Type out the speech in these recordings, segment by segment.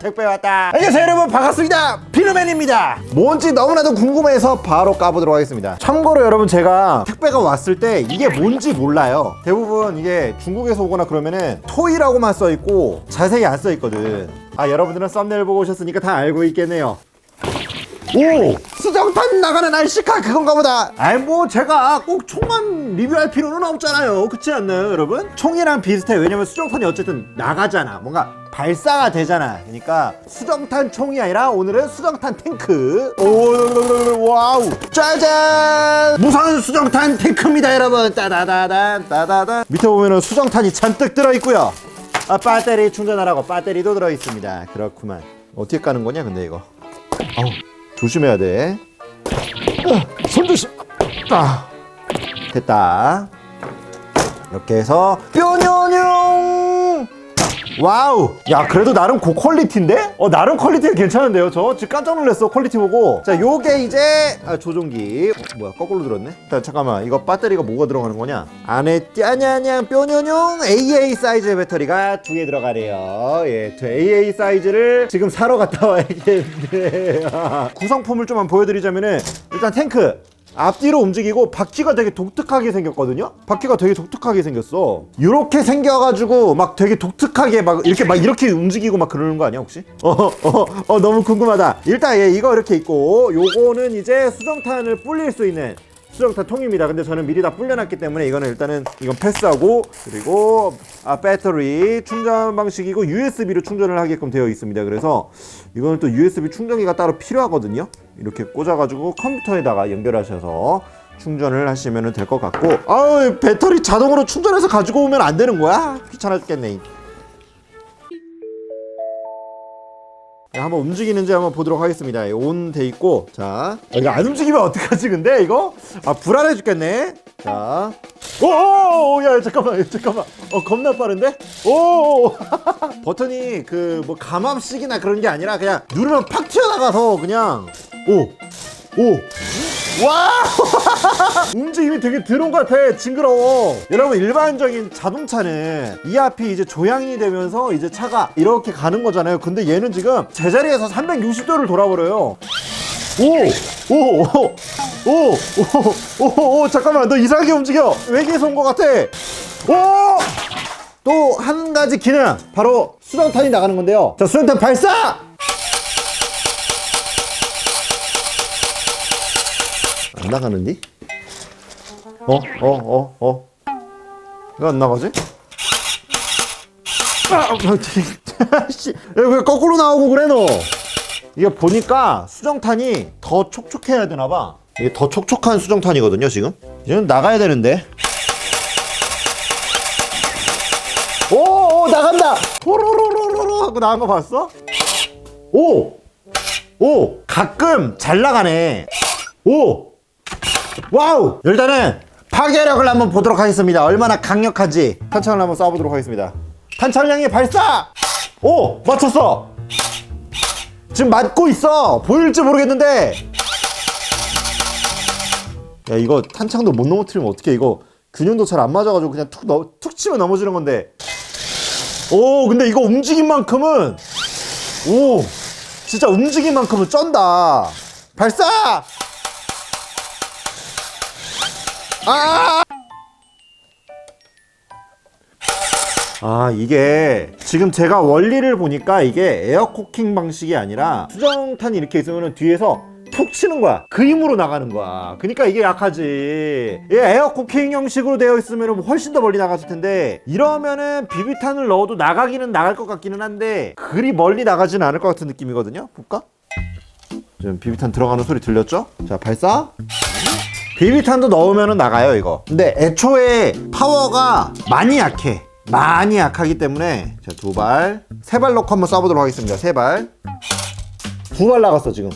택배 왔다. 안녕하세요 여러분 반갑습니다. 비누맨입니다. 뭔지 너무나도 궁금해서 바로 까보도록 하겠습니다. 참고로 여러분 제가 택배가 왔을 때 이게 뭔지 몰라요. 대부분 이게 중국에서 오거나 그러면은 토이라고만 써 있고 자세히 안 써 있거든. 아 여러분들은 썸네일 보고 오셨으니까 다 알고 있겠네요. 오! 수정탄 나가는 알시카 그건가 보다. 아이 뭐 제가 꼭 총만 리뷰할 필요는 없잖아요. 그렇지 않나요, 여러분? 총이랑 비슷해. 왜냐면 수정탄이 어쨌든 나가잖아. 뭔가 발사가 되잖아. 그러니까 수정탄 총이 아니라 오늘은 수정탄 탱크. 오, 와우. 짜잔! 무선 수정탄 탱크입니다, 여러분. 따다다단 따다단. 밑에 보면은 수정탄이 잔뜩 들어 있고요. 아, 배터리 충전하라고 배터리도 들어 있습니다. 그렇구만. 어떻게 까는 거냐, 근데 이거. 아우, 조심해야 돼. 어, 손 조심. 아, 됐다. 이렇게 해서 뾰뇨뇽. 와우. 야, 그래도 나름 고퀄리티인데? 어, 나름 퀄리티가 괜찮은데요, 저? 지금 깜짝 놀랐어, 퀄리티 보고. 자, 요게 이제, 아, 조종기. 어, 뭐야, 거꾸로 들었네? 자, 잠깐만. 이거 배터리가 뭐가 들어가는 거냐? 안에 띠아냐냥 뾰뇨뇽 AA 사이즈의 배터리가 두 개 들어가래요. 예, 저 AA 사이즈를 지금 사러 갔다 와야겠는데. 구성품을 좀 한번 보여드리자면은, 일단 탱크. 앞뒤로 움직이고 바퀴가 되게 독특하게 생겼거든요. 바퀴가 되게 독특하게 생겼어. 이렇게 생겨가지고 막 되게 독특하게 막 이렇게 막 이렇게 움직이고 막 그러는 거 아니야 혹시? 어어 어, 어, 너무 궁금하다. 일단 얘 이거 이렇게 있고 요거는 이제 수정탄을 불릴 수 있는 수정탄 통입니다. 근데 저는 미리 다 불려놨기 때문에 이거는 일단은 이건 패스하고 그리고 아 배터리 충전 방식이고 USB로 충전을 하게끔 되어 있습니다. 그래서 이거는 또 USB 충전기가 따로 필요하거든요. 이렇게 꽂아가지고 컴퓨터에다가 연결하셔서 충전을 하시면 될 것 같고 아우 배터리 자동으로 충전해서 가지고 오면 안 되는 거야? 귀찮아 죽겠네. 네, 한번 움직이는지 한번 보도록 하겠습니다. 온 돼 있고 자 아, 이거 안 움직이면 어떡하지 근데 이거 아 불안해 죽겠네. 자, 오야 잠깐만 잠깐만 어 겁나 빠른데? 오 버튼이 그 뭐 감압식이나 그런 게 아니라 그냥 누르면 팍 튀어나가서 그냥 오오 와! 움직임이 되게 드론 같아. 징그러워. 여러분, 일반적인 자동차는 이 앞이 이제 조향이 되면서 이제 차가 이렇게 가는 거잖아요. 근데 얘는 지금 제자리에서 360도를 돌아버려요. 오! 오! 오! 오! 오! 오! 오! 잠깐만, 너 이상하게 움직여. 외계에서 온 것 같아. 오! 또 한 가지 기능. 바로 수정탄이 나가는 건데요. 자, 수정탄 발사! 안 나가는디? 어? 어? 어? 어? 왜 안 나가지? 아, 씨, 야, 왜 거꾸로 나오고 그래 너? 이게 보니까 수정탄이 더 촉촉해야 되나 봐. 이게 더 촉촉한 수정탄이거든요, 지금. 이제는 나가야 되는데. 오, 오 나간다. 호로로로로로 하고 나간 거 봤어? 오, 오, 가끔 잘 나가네. 오, 와우! 일단은 파괴력을 한번 보도록 하겠습니다. 얼마나 강력한지 탄창을 한번 쏴보도록 하겠습니다. 탄창량의 발사! 오! 맞췄어! 지금 맞고 있어! 보일지 모르겠는데! 야, 이거 탄창도 못 넘어뜨리면 어떡해, 이거. 균형도 잘 안 맞아가지고 그냥 툭, 넣, 툭 치면 넘어지는 건데. 오, 근데 이거 움직인 만큼은, 오! 진짜 움직인 만큼은 쩐다! 발사! 아! 아 이게 지금 제가 원리를 보니까 이게 에어코킹 방식이 아니라 수정탄이 이렇게 있으면 뒤에서 툭 치는 거야. 그 힘으로 나가는 거야. 그러니까 이게 약하지. 이 에어코킹 형식으로 되어 있으면 훨씬 더 멀리 나갔을 텐데 이러면은 비비탄을 넣어도 나가기는 나갈 것 같기는 한데 그리 멀리 나가지는 않을 것 같은 느낌이거든요. 볼까? 지금 비비탄 들어가는 소리 들렸죠? 자 발사. 비비탄도 넣으면 나가요 이거. 근데 애초에 파워가 많이 약해 많이 약하기 때문에 자 두 발 세 발 넣고 한번 쏴보도록 하겠습니다. 세 발 두 발 나갔어 지금.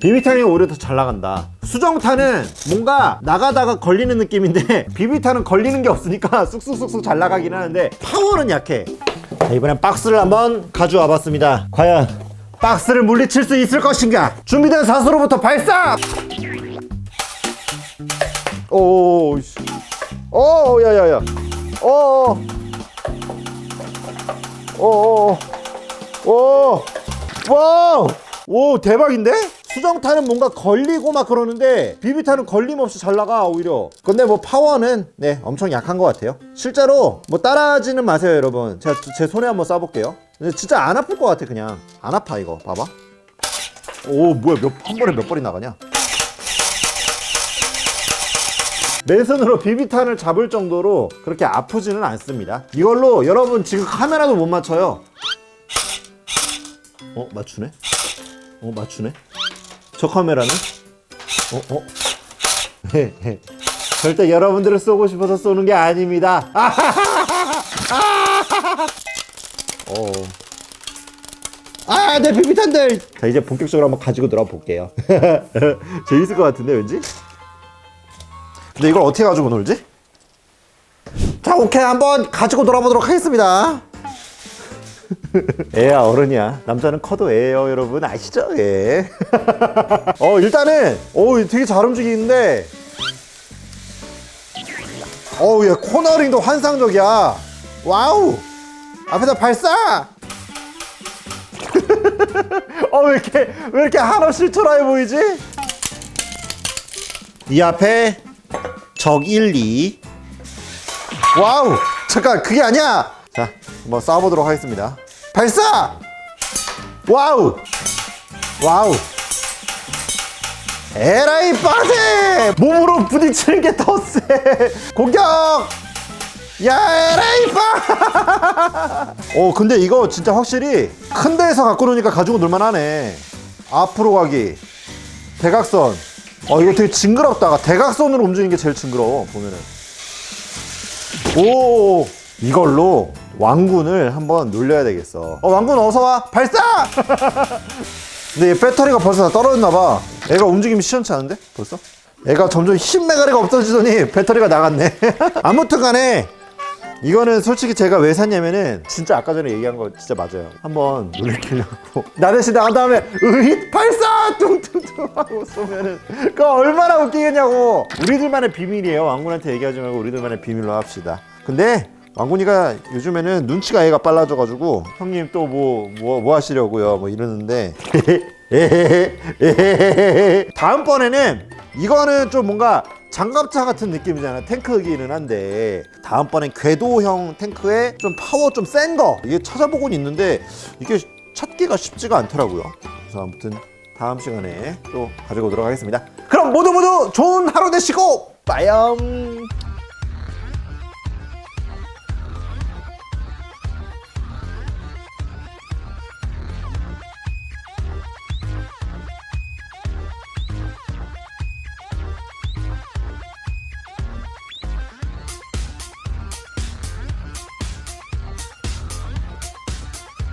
비비탄이 오히려 더 잘 나간다. 수정탄은 뭔가 나가다가 걸리는 느낌인데 비비탄은 걸리는 게 없으니까 쑥쑥쑥쑥 잘 나가긴 하는데 파워는 약해. 자, 이번엔 박스를 한번 가져와 봤습니다. 과연 박스를 물리칠 수 있을 것인가? 준비된 사수로부터 발사! 오, 씨. 오, 야야야. 오. 오, 오, 오, 와우, 오 대박인데? 수정타는 뭔가 걸리고 막 그러는데 비비타는 걸림없이 잘 나가 오히려. 근데 뭐 파워는 네 엄청 약한 것 같아요. 실제로 뭐 따라하지는 마세요 여러분. 제가 제 손에 한번 쏴볼게요. 근데 진짜 안 아플 것 같아 그냥. 안 아파 이거 봐봐. 오 뭐야 몇 한 번에 몇 발이 나가냐? 맨손으로 비비탄을 잡을 정도로 그렇게 아프지는 않습니다. 이걸로 여러분 지금 카메라도 못 맞춰요. 어 맞추네? 어 맞추네? 저 카메라는? 어 어? 절대 여러분들을 쏘고 싶어서 쏘는 게 아닙니다. 어. 아, 내 비비탄들! 자, 이제 본격적으로 한번 가지고 놀아 볼게요. 재밌을 것 같은데, 왠지? 근데 이걸 어떻게 가지고 놀지? 자, 오케이. 한번 가지고 놀아보도록 하겠습니다. 애야, 어른이야. 남자는 커도 애예요, 여러분. 아시죠? 예. 어, 일단은, 어, 되게 잘 움직이는데, 어우, 얘 코너링도 환상적이야. 와우! 앞에다 발사! 어, 왜 이렇게, 왜 이렇게 한없이 초라해 보이지? 이 앞에 적 1, 2. 와우! 잠깐, 그게 아니야! 자, 한번 쏴보도록 하겠습니다. 발사! 와우! 와우! 에라이 빠세! 몸으로 부딪히는 게 더 세! 공격! 야 에라이 빠! 어 근데 이거 진짜 확실히 큰 데에서 갖고 노니까 가지고 놀만 하네. 앞으로 가기, 대각선. 어 이거 되게 징그럽다가 대각선으로 움직이는 게 제일 징그러워 보면은. 오 이걸로 왕군을 한번 놀려야 되겠어. 어 왕군 어서 와 발사! 근데 얘 배터리가 벌써 다 떨어졌나 봐. 애가 움직임이 시원치 않은데 벌써? 애가 점점 힘 메가리가 없어지더니 배터리가 나갔네. 아무튼 간에 이거는 솔직히 제가 왜 샀냐면은 진짜 아까 전에 얘기한 거 진짜 맞아요. 한번 놀리려고 나 대신 나간 다음에 으잇 발사 뚱뚱뚱 하고 쏘면은 그거 얼마나 웃기겠냐고. 우리들만의 비밀이에요. 왕군한테 얘기하지 말고 우리들만의 비밀로 합시다. 근데 왕군이가 요즘에는 눈치가 애가 빨라져가지고 형님 또 뭐뭐뭐 하시려고요 뭐 이러는데 다음번에는 이거는 좀 뭔가 장갑차 같은 느낌이잖아 탱크이기는 한데 다음번엔 궤도형 탱크에 좀 파워 좀 센 거 이게 찾아보곤 있는데 이게 찾기가 쉽지가 않더라고요. 그래서 아무튼 다음 시간에 또 가지고 오도록 하겠습니다. 그럼 모두 모두 좋은 하루 되시고 빠염